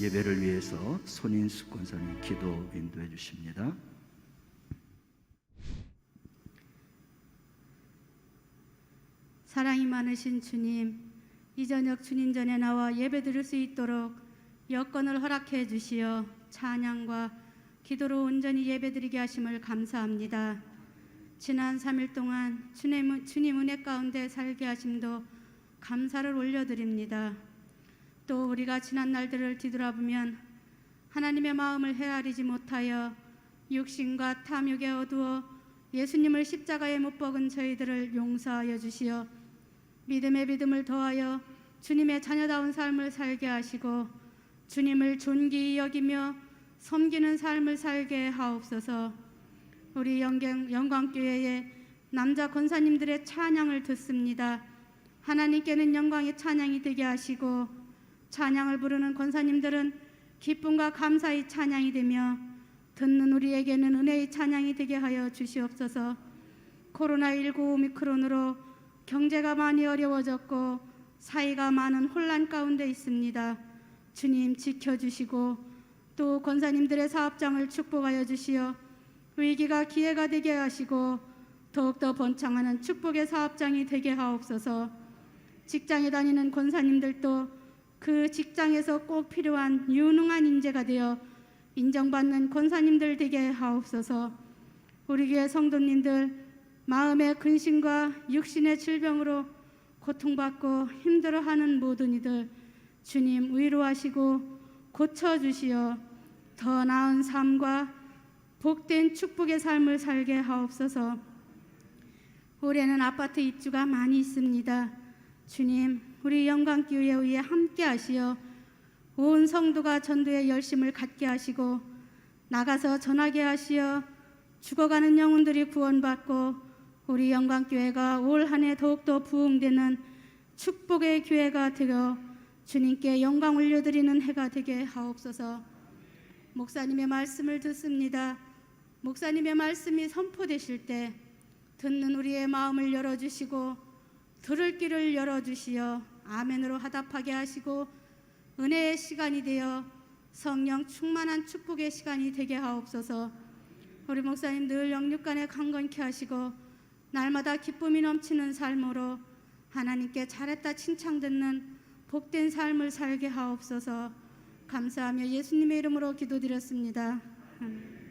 예배를 위해서 손인숙 권사님 기도 인도해 주십니다. 사랑이 많으신 주님, 이 저녁 주님 전에 나와 예배 드릴 수 있도록 여건을 허락해 주시어 찬양과 기도로 온전히 예배 드리게 하심을 감사합니다. 지난 3일 동안 주님, 주님 은혜 가운데 살게 하심도 감사를 올려드립니다. 또 우리가 지난 날들을 뒤돌아보면 하나님의 마음을 헤아리지 못하여 육신과 탐욕에 어두워 예수님을 십자가에 못 박은 저희들을 용서하여 주시어 믿음의 믿음을 더하여 주님의 자녀다운 삶을 살게 하시고 주님을 존귀히 여기며 섬기는 삶을 살게 하옵소서. 우리 영경, 영광교회의 남자 권사님들의 찬양을 듣습니다. 하나님께는 영광의 찬양이 되게 하시고 찬양을 부르는 권사님들은 기쁨과 감사의 찬양이 되며 듣는 우리에게는 은혜의 찬양이 되게 하여 주시옵소서. 코로나19 오미크론으로 경제가 많이 어려워졌고 사회가 많은 혼란 가운데 있습니다. 주님 지켜주시고 또 권사님들의 사업장을 축복하여 주시어 위기가 기회가 되게 하시고 더욱더 번창하는 축복의 사업장이 되게 하옵소서. 직장에 다니는 권사님들도 그 직장에서 꼭 필요한 유능한 인재가 되어 인정받는 권사님들 되게 하옵소서. 우리 교회 성도님들 마음의 근심과 육신의 질병으로 고통받고 힘들어하는 모든 이들 주님 위로하시고 고쳐 주시어 더 나은 삶과 복된 축복의 삶을 살게 하옵소서. 올해는 아파트 입주가 많이 있습니다. 주님, 우리 영광교회 위에 함께 하시어 온 성도가 전도에 열심을 갖게 하시고 나가서 전하게 하시어 죽어가는 영혼들이 구원받고 우리 영광교회가 올 한 해 더욱더 부흥되는 축복의 교회가 되어 주님께 영광 올려드리는 해가 되게 하옵소서. 목사님의 말씀을 듣습니다. 목사님의 말씀이 선포되실 때 듣는 우리의 마음을 열어주시고 들을 길을 열어주시어 아멘으로 하답하게 하시고 은혜의 시간이 되어 성령 충만한 축복의 시간이 되게 하옵소서. 우리 목사님 늘 영육간에 강건케 하시고 날마다 기쁨이 넘치는 삶으로 하나님께 잘했다 칭찬 듣는 복된 삶을 살게 하옵소서. 감사하며 예수님의 이름으로 기도드렸습니다. 아멘.